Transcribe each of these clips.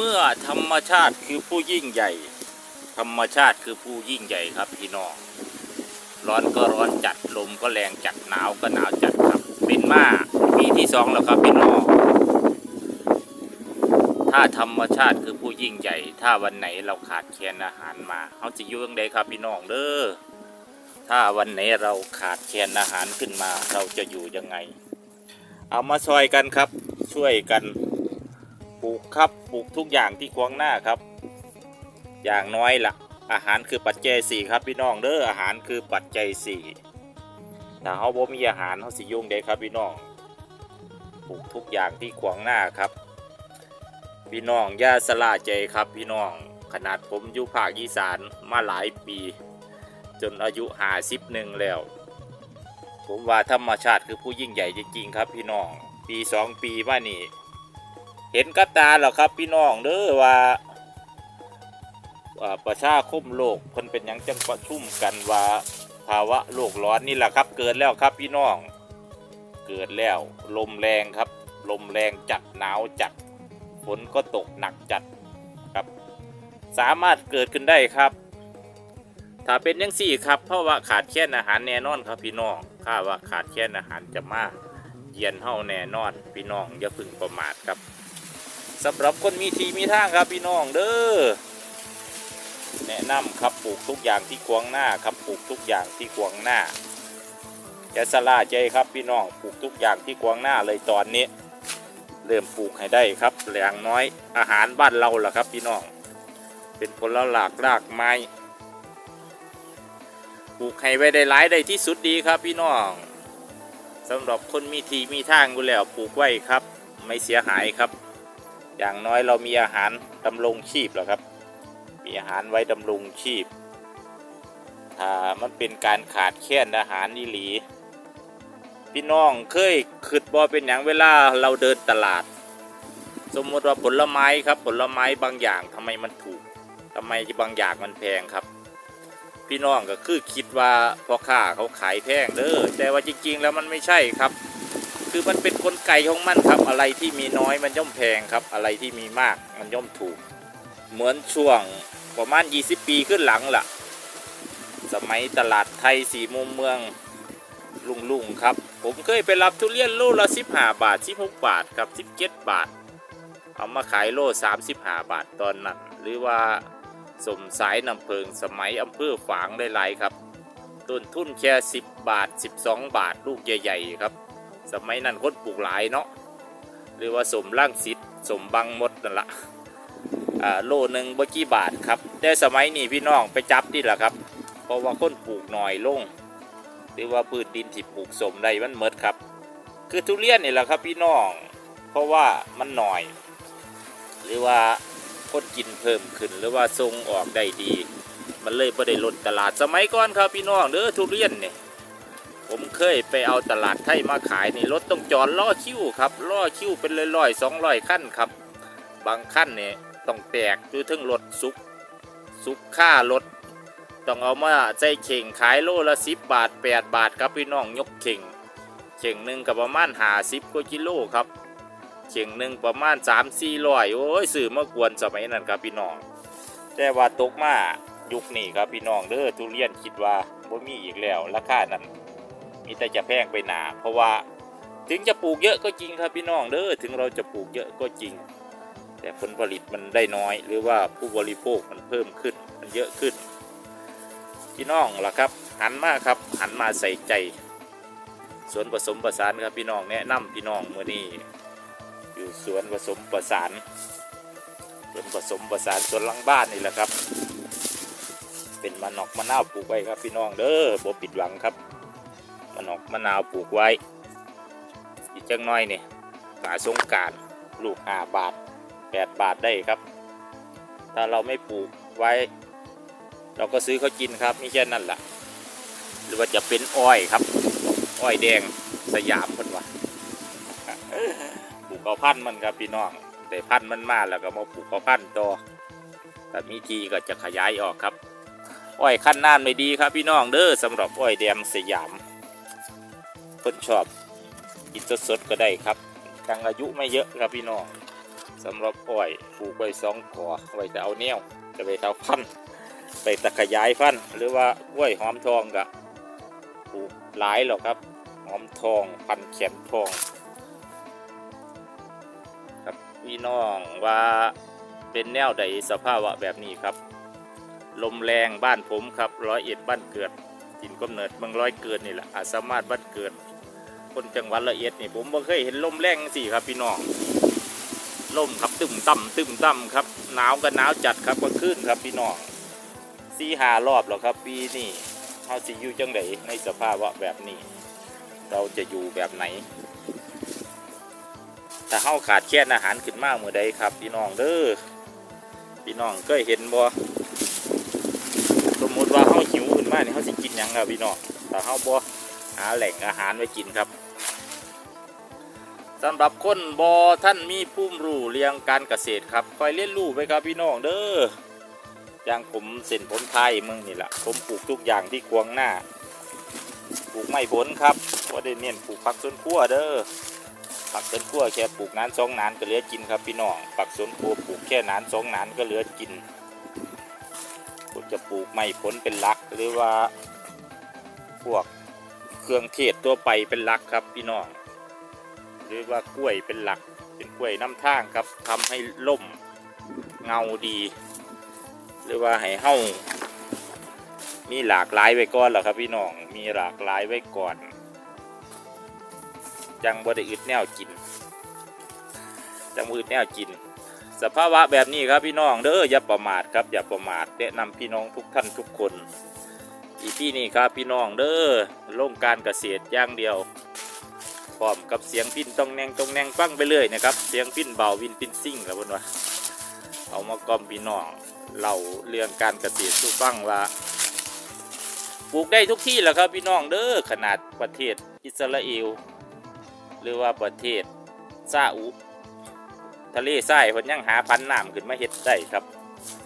เมื่อธรรมชาติคือผู้ยิ่งใหญ่ ธรรมชาติคือผู้ยิ่งใหญ่ครับพี่น้อง ร้อนก็ร้อนจัดลมก็แรงจัดหนาวก็หนาวจัดครับ เป็นมาปีที่สองแล้วครับพี่น้อง ถ้าธรรมชาติคือผู้ยิ่งใหญ่ ถ้าวันไหนเราขาดแคลนอาหารมาเขาจะอยู่ยังไงครับพี่น้องเด้อ ถ้าวันไหนเราขาดแคลนอาหารขึ้นมา เราจะอยู่ยังไง เอามาซอยกันครับ ช่วยกัน ปลูกครับปลูกทุกอย่างที่ขวางหน้าครับ อย่างน้อยละอาหารคือปัจจัยสี่ครับพี่น้องเด้ออาหารคือปัจจัยสี่ถ้าเขาบ่มีอาหารเขาสิยุ่งเด้ครับพี่น้องปลูกทุกอย่างที่ขวางหน้าครับ พี่น้องย่าสลาใจครับพี่น้องขนาดผมอยู่ภาคอีสานมาหลายปี จนอายุหาสิบหนึ่งแล้ว ผมว่าธรรมชาติคือผู้ยิ่งใหญ่จริงๆครับพี่น้องปีสองปีมานี่ เห็นกับตาแล้วครับพี่น้องเด้อว่าประชาคมโลกคนเป็นยังจังประชุมกันว่าภาวะโลกร้อนนี่แหละครับ เกิดแล้วครับพี่น้อง เกิดแล้วลมแรงครับ ลมแรงจัดหนาวจัดฝนก็ตกหนักจัดครับ สามารถเกิดขึ้นได้ครับ ถ้าเป็นยังสี่ครับเพราะว่าขาดแคลนอาหารแน่นอนครับพี่น้องข้าว่าขาดแคลนอาหารจะมากเยียนเฮาแน่นอนพี่น้องอย่าพึ่งประมาทครับ สำหรับคนมีทีมีทางครับพี่น้องเด้อแนะนำครับปลูกทุกอย่างที่ขวางหน้าครับปลูกทุกอย่างที่ขวางหน้าจะสลาใจครับพี่น้องปลูกทุกอย่างที่ขวางหน้าเลยตอนนี้ เริ่มปลูกให้ได้ครับแหลงน้อยอาหารบ้านเราล่ะครับพี่น้อง เป็นผลหลากรากไม้ปลูกให้ไว้ได้หลายได้ที่สุดดีครับพี่น้องสำหรับคนมีทีมีทางกูแล้วปลูกไว้ครับ ไม่เสียหายครับ อย่างน้อยเรามีอาหารดำรงชีพแล้วครับ มีอาหารไว้ดำรงชีพ ถ้ามันเป็นการขาดแคลนอาหารนี่หลี พี่น้องเคยขึ้นบอเป็นอย่างเวลาเราเดินตลาด สมมติว่าผลไม้ครับผลไม้บางอย่างทำไมมันถูกทำไมบางอย่างมันแพงครับ พี่น้องก็คือคิดว่าพ่อค้าเขาขายแพงเด้อแต่ว่าจริง ๆ แล้วมันไม่ใช่ครับ คือมันเป็นกลไกของมันครับ อะไรที่มีน้อยมันย่อมแพงครับ อะไรที่มีมากมันย่อมถูก เหมือนช่วงประมาณ 20 ปีขึ้นหลังล่ะ สมัยตลาดไทยสีมุมเมืองลุงลุงครับ ผมเคยไปรับทุเรียนโลละ15 บาท 16 บาทครับ17 บาท เอามาขายโล35 บาทตอนนั้นหรือว่าสมสายนำเพิงสมัยอำเภอฝางได้หลายครับ ต้นทุนแค่ 10 บาท 12 บาท ลูกใหญ่ ๆ ครับ สมัยนั้นคนปลูกหลายเนาะหรือว่าสมล่างสิทธิ์สมบังมดนั่นละอ่าโลหนึ่งบ่กี่บาทครับแต่สมัยนี้พี่น้องไปจับนี่แหละครับ เพราะว่าคนปลูกหน่อยลง หรือว่าพืชดินที่ปลูกสมได้มันเมดครับ คือทุเรียนนี่แหละครับพี่น้อง เพราะว่ามันหน่อย หรือว่าคนกินเพิ่มขึ้นหรือว่าทรงออกได้ดี มันเลยไม่ได้ลดตลาดสมัยก่อนครับพี่น้องเด้อทุเรียนเนี่ย ผมเคยไปเอาตลาดไทยมาขายนี่รถต้องจอดล่อคิ้วครับล่อคิ้วเป็นร้อยๆสองร้อยขั้นครับ บางขั้นเนี่ยต้องแตกดูถึงรถซุกซุกค่ารถต้องเอามาใจเข่งขายโลละสิบบาทแปดบาทครับพี่น้องยกเข่งเข่งหนึ่งกับประมาณหาสิบกว่ากิโลครับเข่งหนึ่งประมาณสามสี่ร้อยโอ้ยสื่อมากวนสมัยนั้นครับพี่น้องแต่ว่าตกมายุคนี้ครับพี่น้องเด้อทุเรียนคิดว่าบ่มีอีกแล้วราคานั้น มีแต่จะแพงไปหนา เพราะว่าถึงจะปลูกเยอะก็จริงครับพี่น้องเด้อถึงเราจะปลูกเยอะก็จริง แต่ผลผลิตมันได้น้อย หรือว่าผู้บริโภคมันเพิ่มขึ้นมันเยอะขึ้น พี่น้องล่ะครับหันมาครับหันมาใส่ใจ สวนผสมประสานครับพี่น้องแนะนำพี่น้องเมื่อนี้อยู่สวนผสมประสานสวนผสมประสานสวนหลังบ้านนี่แหละครับ เป็นมะนอกมะนาวปลูกไว้ครับพี่น้องเด้อบ่ปิดหวังครับ มนอกมะนาวปลูกไว้อีกจังน้อยนี่กาสงการลูกห้าบาทแปดบาทได้ครับ ถ้าเราไม่ปลูกไว้ เราก็ซื้อเขากินครับนี่แค่นั้นแหละหรือว่าจะเป็นอ้อยครับ อ้อยแดงสยามคนว่าปลูกเอาพันธุ์มันครับพี่น้องแต่พันธุ์มันมากแล้วก็มาปลูกเอาพันธุ์ต่อแต่มีทีก็จะขยายออกครับ อ้อยขั้นน่านไม่ดีครับพี่น้องเด้อสำหรับอ้อยแดงสยาม คนชอบกินสดๆก็ได้ครับกลางอายุไม่เยอะครับพี่น้องสำหรับอ้อยปลูกไว้สองกอไว้จะเอาแนวจะไปเท่าพันไปตะขยายพันหรือว่ากล้วยหอมทองกะปลูกหลายหรอกครับ หอมทองพันเขียนทอง ครับพี่น้องว่าเป็นแนวใดสภาวะแบบนี้ครับ ลมแรงบ้านผมครับร้อยเอ็ดบ้านเกิดถิ่นกำเนิดเมืองร้อยเกิดนี่แหละอาสามารถบ้านเกิด คนจังหวัดละเอียดนี่ผมบ่เคยเห็นลมแรงสิครับพี่น้องลมครับตึมต่ำตึมต่ำครับหนาวก็หนาวจัดครับก็ขึ้นครับพี่น้องสี่หารอบแล้วครับปีนี้เฮาสิอยู่จังไดในสภาพวะแบบนี้ เราจะอยู่แบบไหนถ้าเฮาขาดแคลนอาหารขึ้นมากเมื่อใดครับ พี่น้องเด้อพี่น้องเคยเห็นบ่สมมติว่าเฮาหิวขึ้นมานี่เฮาสิกินหยังครับพี่น้องถ้าเฮาบ่ หาแหล่งอาหารไว้กินครับสำหรับคนบ่ท่านมีผู้รู้เรื่องการเกษตรครับคอยเรียนรู้ไปครับพี่น้องเด้ออย่างผมเส้นผมไทยมืองนี่แหละผมปลูกทุกอย่างที่กวงหน้าปลูกไม้ผลครับบ่ได้เน้นปลูกผักสวนครัวเด้อปักสวนครัวแค่ปลูกนานสองนานก็เหลือกินครับพี่น้องปักสวนครัวปลูกแค่นานสองนานก็เหลือกินผมจะปลูกไม้ผลเป็นหลักหรือว่าพวก เครื่องเทศตัวไปเป็นหลักครับพี่น้องหรือว่ากล้วยเป็นหลัก เป็นกล้วยน้ำท่างครับทำให้ล่มเงาดี หรือว่าให้เฮ้ามีหลากหลายไว้ก่อนเหรอครับพี่น้องมีหลากหลายไว้ก่อนจังบ่ได้อึดแนวกินจังบ่อึดแนวกิน สภาวะแบบนี้ครับพี่น้องเด้ออย่าประมาทครับอย่าประมาทแนะนำพี่น้องทุกท่านทุกคน อีพี่นี่ครับพี่น้องเด้อลงการเกษตรอย่างเดียวพร้อมกับเสียงพินต้องแนงต้องแนงฟังไปเรื่อยนะครับ เสียงพินเบาวินพินซิ่งแล้วบนว่าเอามากล่อมพี่น้องเล่าเรื่องการเกษตรสู่ฟังว่าปลูกได้ทุกที่แหละครับพี่น้องเด้อขนาดประเทศอิสราเอลหรือว่าประเทศซาอุทะเลทรายพิ่นยังหาพันน้ำขึ้นมาเฮ็ดได้ครับ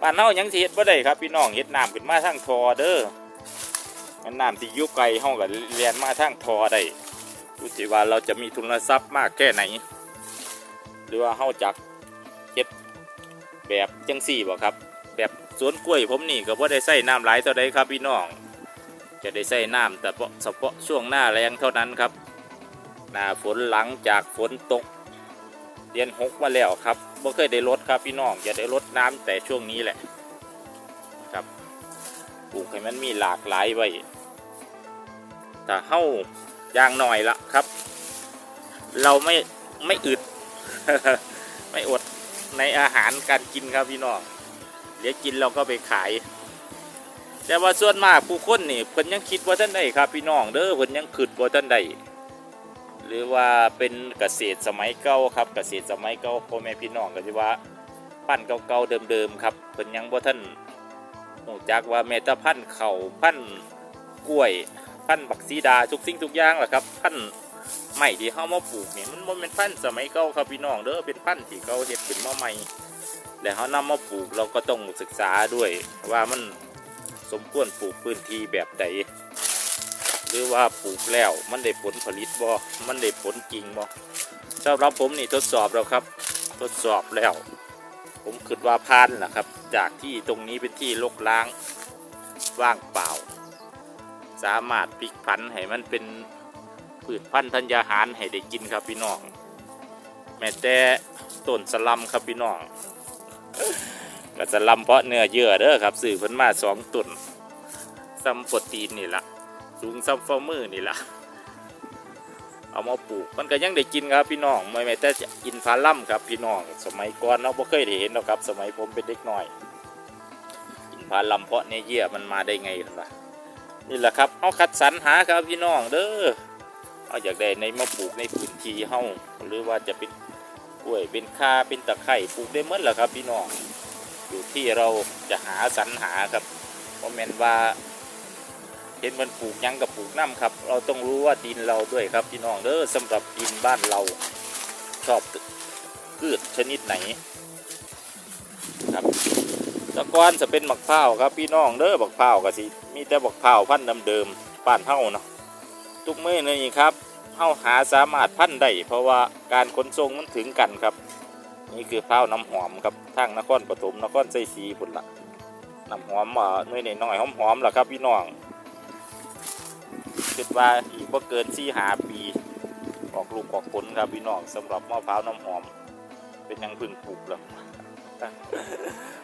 บ้านเฮายังเฮ็ดบ่ได้ครับพี่น้องเฮ็ดน้ำขึ้นมาทางทอเด้อ มันน้ำที่ยู่ไกลเฮาก็เรียนมาทางทอได้อยู่ที่ว่าเราจะมีทุนทรัพย์มากแค่ไหน หรือว่าเฮาจักเฮ็ดแบบจังซี่บ่ครับ แบบสวนกล้วยผมนี่ก็บ่ได้ใส่น้ำหลายเท่าใดครับพี่น้อง จะได้ใส่น้ำแต่เฉพาะช่วงหน้าแรงเท่านั้นครับหน้าฝนหลังจากฝนตกเดือนหกมาแล้วครับบ่เคยได้ลดครับพี่น้องจะได้ลดน้ำแต่ช่วงนี้แหละ ปลูกให้มันมีหลากหลายไว้แต่เฮ้าอย่างหน่อยละครับ เราไม่ไม่อึด ไม่อดในอาหารการกินครับพี่น้องเดี๋ยวกินเราก็ไปขาย แต่ว่าส่วนมากผู้คนนี่เพิ่นยังคิดว่าท่านใดครับ พี่น้องเด้อเพิ่นยังคิดว่าท่านใดหรือว่าเป็นเกษตรสมัยเก่าครับ เกษตรสมัยเก่าพ่อแม่พี่น้องก็จะว่า ปั้นเก่าๆเดิมๆครับเพิ่นยังบ่าท่าน หูจักว่าแม้แต่พันธุ์เขาพันธุ์กล้วย พันธุ์บักซีดาทุกสิ่งทุกอย่างแหละครับ พันธุ์ใหม่ที่เฮามาปลูกเนี่ยมันบ่แม่นพันธุ์สมัยเก่าครับพี่น้องเด้อเป็นพันธุ์ที่เขาเฮ็ดขึ้นมาใหม่แล้วเฮานำมาปลูกเราก็ต้องศึกษาด้วยว่ามันสมควรปลูกพื้นที่แบบใดหรือว่าปลูกแล้วมันได้ผลผลิตบ่มันได้ผลจริงบ่สำหรับผมนี่ทดสอบแล้วครับ ทดสอบแล้ว คิดว่าพานแหละครับ จากที่ตรงนี้เป็นที่ลกล้างว่างเปล่า สามารถพลิกผันให้มันเป็นพืชพันธุ์ธัญญาหารให้ได้กินครับพี่น้อง แม้แต่ต้นสลัมครับพี่น้องก็สลัมเพราะเนื้อเยื่อเด้อครับสื่อพิ่นมาสองต้นซัมปรตีนนี่ละสูงซ้ำฝ่ามือนี่ล่ะ เอามาปลูกมันก็ยังได้กินครับพี่น้องไม่แม้แต่จะอินฟาลัมครับพี่น้องสมัยก่อนเนาะบ่เคยได้เห็นหรอกครับ สมัยผมเป็นเด็กน้อย อินฟาลัมเพราะในเยี่ยมันมาได้ไงล่ะนี่แหละครับเอาคัดสรรหาครับพี่น้องเด้อเอาอยากได้ในมาปลูกในพื้นที่เฮาหรือว่าจะเป็นกล้วยเป็นข่าเป็นตะไคร้ปลูกได้หมดแหละครับพี่น้องอยู่ที่เราจะหาสรรหาครับเพราะแม่นว่า เห็นมันปลูกยังกับปลูกน้ำครับ เราต้องรู้ว่าดินเราด้วยครับพี่น้องเด้อสำหรับดินบ้านเราชอบพืชชนิดไหนครับตะกอนจะเป็นบักพร้าครับพี่น้องเด้อบักพร้าก็สิมีแต่บักพร้าพันธุ์เดิมๆบ้านเฮาเนาะทุกมื้อนี่ครับเฮาหาสามารถพันธุ์ได้เพราะว่าการขนส่งมันถึงกันครับ นี่คือข้าน้ำหอมครับทางนครปฐมนครไซศรีพุ่นละน้ำหอมอ่าหน่วยน้อยๆหอมๆล่ะครับพี่น้อง คิดว่าอีกบ่เกินสี่หาปีออกลูกออกผลครับพี่น้องสำหรับมะพร้าวน้ำหอม เป็นยังพึ่งปลูกแล้ว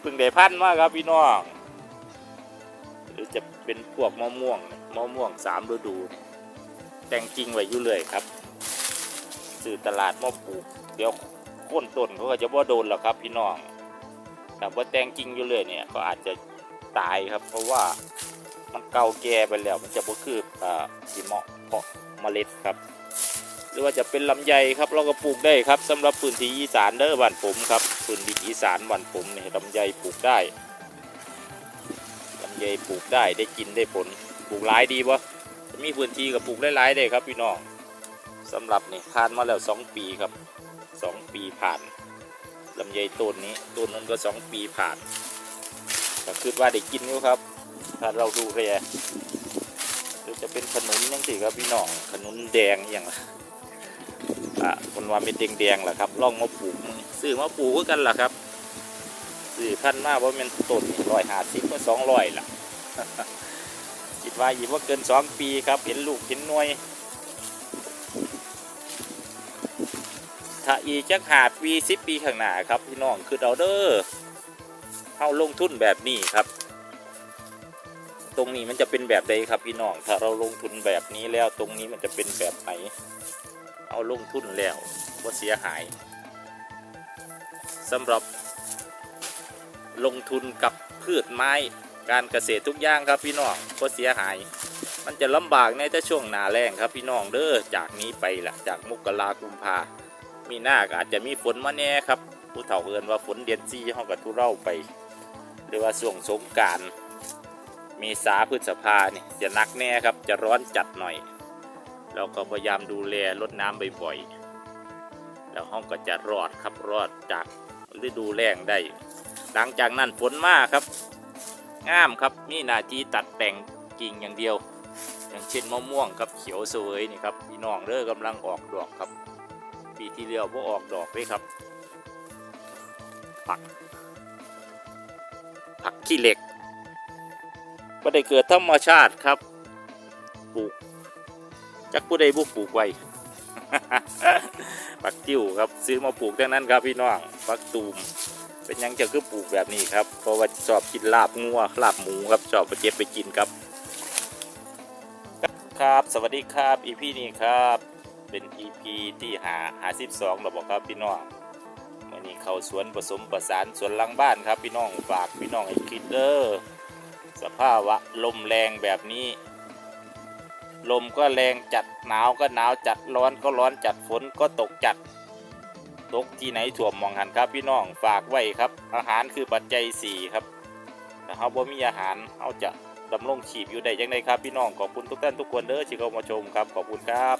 เพึ่งได้พันมากครับพี่น้องหรือจะเป็นพวกมะม่วงมะม่วงสามฤดู แต่งจริงไว้อยู่เลยครับสื่อตลาดมาปลูก เดี๋ยวโค่นต้นเขาก็จะว่าโดนหรอกครับ พี่น้องแต่ว่าแต่งจริงอยู่เลยเนี่ยก็อาจจะตายครับ เพราะว่า มันเก่าแก่ไปแล้ว มันจะบ่คืออ่าที่เหมาะเพาะเมล็ดครับ หรือว่าจะเป็นลำไยครับ เราก็ปลูกได้ครับสำหรับพื้นที่อีสานเด้อบ้านผมครับพื้นที่อีสานบ้านผมเนี่ยลำไยปลูกได้ลำไยปลูกได้ได้กินได้ผลปลูกหลายดีปะมีพื้นที่ก็ปลูกหลายๆได้ครับพี่น้องสำหรับนี่ผ่านมาแล้วสองปีครับสองปีผ่านลำไยต้นนี้ต้นนั้นก็สองปีผ่านก็คิดว่าได้กินอยู่ครับ ถ้าเราดูแลหรือจะเป็นขนุนยังสิครับพี่น้องขนุนแดงอย่างอะคนว่าเป็นแดงๆแหละครับล่องมาปลูกซื้อมาปลูกกันล่ะครับซื้อพันมากเพราะมันต้นร้อยหาสิบก็สองร้อยล่ะคิดว่าอีกว่าเกินสองปีครับเห็นลูกเห็นหน่วย ถ้าอีจักหาปีสิบปีข้างหน้าครับพี่น้องคือเราเด้อเข้าลงทุนแบบนี้ครับ ตรงนี้มันจะเป็นแบบใดครับพี่น้อง ถ้าเราลงทุนแบบนี้แล้วตรงนี้มันจะเป็นแบบไหน เอาลงทุนแล้วว่าเสียหายสำหรับลงทุนกับพืชไม้การเกษตรทุกอย่างครับพี่น้องก็เสียหาย มันจะลำบากในแต่ช่วงหนาแรงครับพี่น้องเด้อจากนี้ไปละจากมกรากุมภามีหน้าอาจจะมีฝนมาแน่ครับผู้เฒ่าเอินว่าฝนเดือนซีห้องกับทุเร่าไป หรือว่าช่วงสงการ เมษาพฤษภาเนี่ยจะนักแน่ครับ จะร้อนจัดหน่อย เราก็พยายามดูแลลดน้ำบ่อยๆ แล้วห้องก็จะรอดครับรอดจากฤดูแล้งได้ หลังจากนั้นฝนมากครับงามครับมีหนาจีตัดแต่งกิ่งอย่างเดียว อย่างเช่นมะม่วงครับเขียวเสวยนี่ครับพี่น้องเด้อกำลังออกดอกครับ ปีที่เรียวว่าออกดอกเลยครับ ผัก ผักขี้เหล็ก ก็ได้เกิดธรรมชาติครับปลูกจักผู้ใดบุกปลูกไว้ ปักติ้วครับซื้อมาปลูกดังนั้นครับพี่น้องปักตูมเป็นยังจะคือปลูกแบบนี้ครับเพราะว่าชอบกินลาบงัวลาบหมูครับชอบไปเก็บไปกินครับ ครับ สวัสดีครับอีพีนี้ครับ เป็นอีพีที่หาหาสิบสองเราบอกครับพี่น้องวันนี้เข้าสวนผสมประสานสวนหลังบ้านครับพี่น้องฝากพี่น้องให้คิดเด้อ สภาวะลมแรงแบบนี้ ลมก็แรงจัดหนาวก็หนาวจัดร้อนก็ร้อนจัดฝนก็ตกจัด ตกที่ไหนถ่วมมองหันครับพี่น้องฝากไว้ครับ อาหารคือปัจจัยสี่ครับถ้าเขาบ่มีอาหารเขาจะดำรงชีพอยู่ได้ยังไงครับพี่น้องขอบคุณทุกท่านทุกคนเด้อที่เข้ามาชมครับขอบคุณครับ